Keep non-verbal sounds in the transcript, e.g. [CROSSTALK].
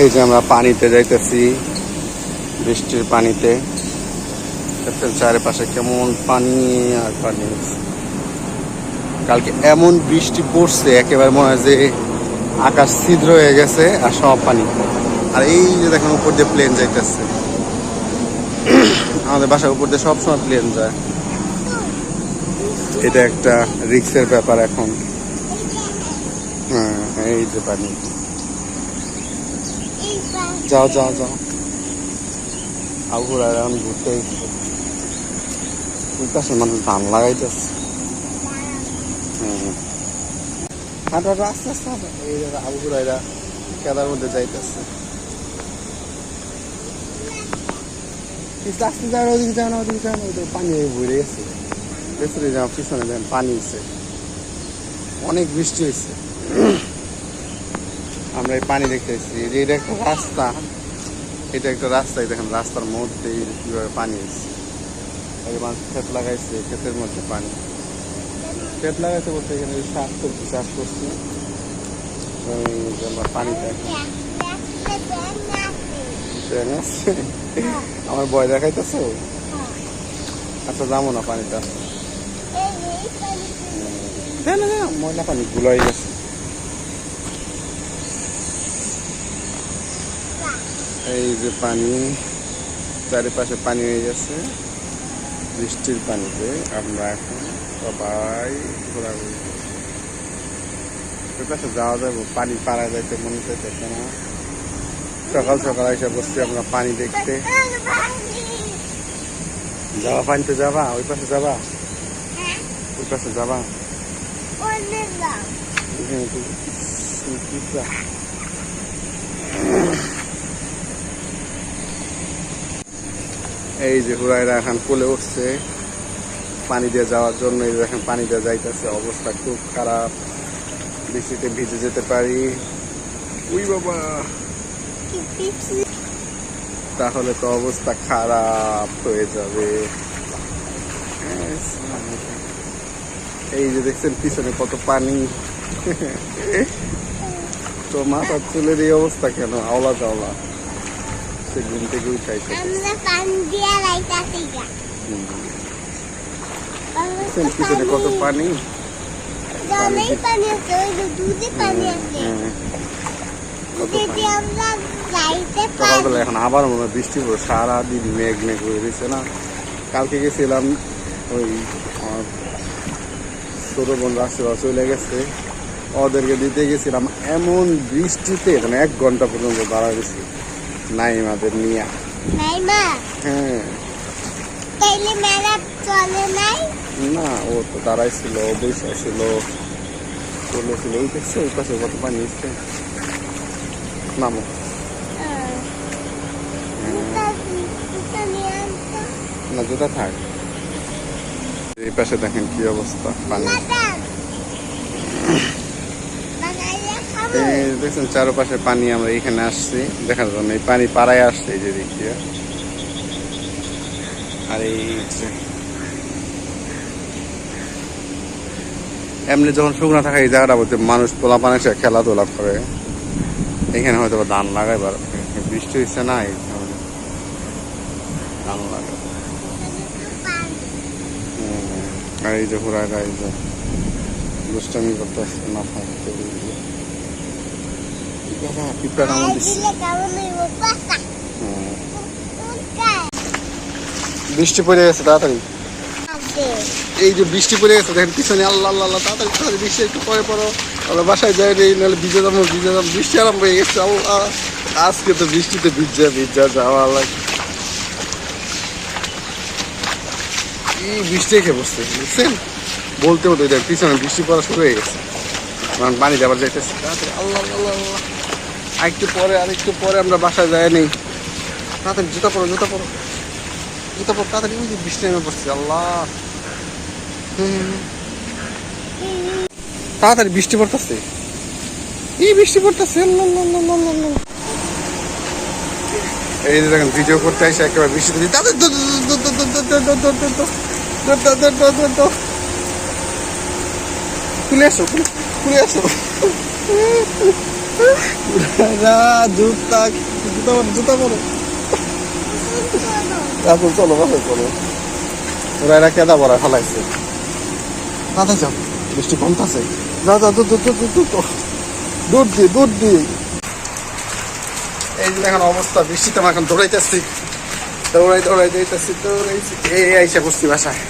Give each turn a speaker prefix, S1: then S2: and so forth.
S1: এই যে আমরা পানিতে যাইতেছি, বৃষ্টির পানিতে। চারিপাশে কেমন পানি আর পানি। কালকে এমন বৃষ্টি পড়ছে, একেবারে মনে হয় যে আকাশ ছিদ্র হয়ে গেছে আর সব পানি। আর এই যে দেখেন উপর দিয়ে প্লেন যাইতেছে। আমাদের বাসার উপর দিয়ে সবসময় প্লেন যায়। এটা একটা রিক্সের ব্যাপার এখন। হ্যাঁ এই যে পানি। যাও যাও যাও। আবুর আর এখন ঘুরতে উল্টাছে মানুষ ধান লাগাইতেছে। হাঁটো হাঁটো আস্তে আস্তে হাঁটো এই যে আবুর এরা কেদার মধ্যে যাইতেছে। আস্তে যাও ওদিকে যাও না ওদিকে যাও না। ওদিকে পানি হয়ে ভরে গেছে। ভেতরে যাও পিছনে যান পানি হয়েছে অনেক বৃষ্টি হয়েছে আমরা এই পানি দেখতে এসেছি। যে এটা একটা রাস্তা এটা একটা রাস্তা দেখেন রাস্তার মধ্যে কীভাবে পানি এসছে। মানুষ ক্ষেত লাগাইছে ক্ষেতের মধ্যে পানি। ক্ষেত লাগাইছে বলতে এখানে শাক সবজি চাষ করছি আমরা এখন আমার ভয় দেখাইতেছো? আচ্ছা যাব না পানিটা না না ময়লা পানি গুলাই গেছে। এই যে পানি চারিপাশে পানি হয়ে গেছে বৃষ্টির পানিতে আমরা এখন সবাই ঘোরাঘুরি করছি। পাশে যাওয়া যাব পানি পাড়া যাইতে মনে চাইতেছে না। সকাল সকাল এসে বসছি আমরা পানি দেখতে। যাবা পানিতে যাবা? ওই পাশে যাবা? ওই পাশে যাবা এখানে তো পিঁপড়া। এই যে হুরাইরা এখন কোলে উঠছে। পানি দিয়ে যাওয়ার জন্য এই যে এখন পানি দিয়ে যাইতেছে অবস্থা খুব খারাপ। বৃষ্টিতে ভিজে যেতে পারি। উই বাবা। তাহলে তো অবস্থা খারাপ হয়ে যাবে। এই যে দেখছেন পিছনে কত পানি। তো মাথা চুলের এই অবস্থা কেন? আওলা জাওলা সে ঘুম থেকে উঠাইছে
S2: আমরা পান দিয়া লাইতাছি গা।
S1: পিছনে কত পানি
S2: জলেই পানি আছে ওই দুধে পানি আছে।
S1: হ্যাঁ, সকালবেলা এখন আবার মনে হয় বৃষ্টি পড়ে সারাদিন মেঘ মেঘ হয়ে রয়েছে না? কালকে গেছিলাম ওই ছোট বোন রাস্তায় চলে গেছে। ওদেরকে দিতে গেছিলাম এমন বৃষ্টিতে মানে এক ঘণ্টা পর্যন্ত দাঁড়া গেছি। নাই আমাদের নিয়ে
S2: নাই মা
S1: হ্যাঁ।
S2: তাইলে মেলা চলে নাই?
S1: না ও তো দাঁড়াইছিল বৈশা ছিল চলেছিল ওই দেখছে ওই পাশে কত পানি এসছে। নামো হ্যাঁ, না জুতা থাক। এই পাশে দেখেন কি অবস্থা পানি। এই দেখছেন চারপাশে পানি আমরা এখানে আসছি। দেখার জন্য এই পানি পাড়ায় আসছে এই যে দিক দিয়ে। আর এই এমনি যখন শুকনো থাকে এই জায়গাটা বলতে মানুষ পোলা পানি এসে খেলাধুলা করে। এখানে হয়তো ধান লাগাই বার বৃষ্টি হচ্ছে না ধান লাগায়। আর এই যে এই যে দুষ্টামি করতে না থাকতে [LAUGHS] বৃষ্টি পড়ে গেছে, তাড়াতাড়ি। এই যে বৃষ্টি পড়ে গেছে, দেখেন পিছনে আল্লাহ আল্লাহ তাড়াতাড়ি বৃষ্টি, একটু পরে পড়ো। আমরা বাসায় যাই নেই, নাহলে ভিজে যাব ভিজে যাব, বৃষ্টি আরম্ভ হয়ে গেছে আজকে তো বৃষ্টিতে ভিজা ভিজা যাওয়া লাগে। কি বৃষ্টি খেয়ে বসছে, বুঝছেন? বলতে বলতে দেখ, পিছনে বৃষ্টি পড়া শুরু হয়ে গেছে। পানি যাবার যাইতেছে, তাড়াতাড়ি, আল্লাহ আল্লাহ আল্লাহ। আরেকটু পরে আরেকটু পরে আমরা বাসায় যাই নেই তাড়াতাড়ি জুতা পরো জুতা পরো জুতা পরো তাড়াতাড়ি বৃষ্টি নেমে পড়ছে আল্লাহ তাড়াতাড়ি বৃষ্টি পড়তেছে এই বৃষ্টি পড়তেছে এই যে দেখেন ভিডিও করতে আসে একেবারে বৃষ্টি তাদের খুলে আসো খুলে আসো না, জুতা জুতা জুতা পরো তারপর চলো বাসে কেদা বড়া ফেলাইছে। তাতে যাও, বৃষ্টি কমতাছে যাও যাও দুধ দি দুধ দি। এই যে অবস্থা, বৃষ্টিতে আমার এখন দৌড়াইতেছি। দৌড়াই দৌড়াই যাইতেছি দৌড়াইছি এই আইসা বসছি বাসায়।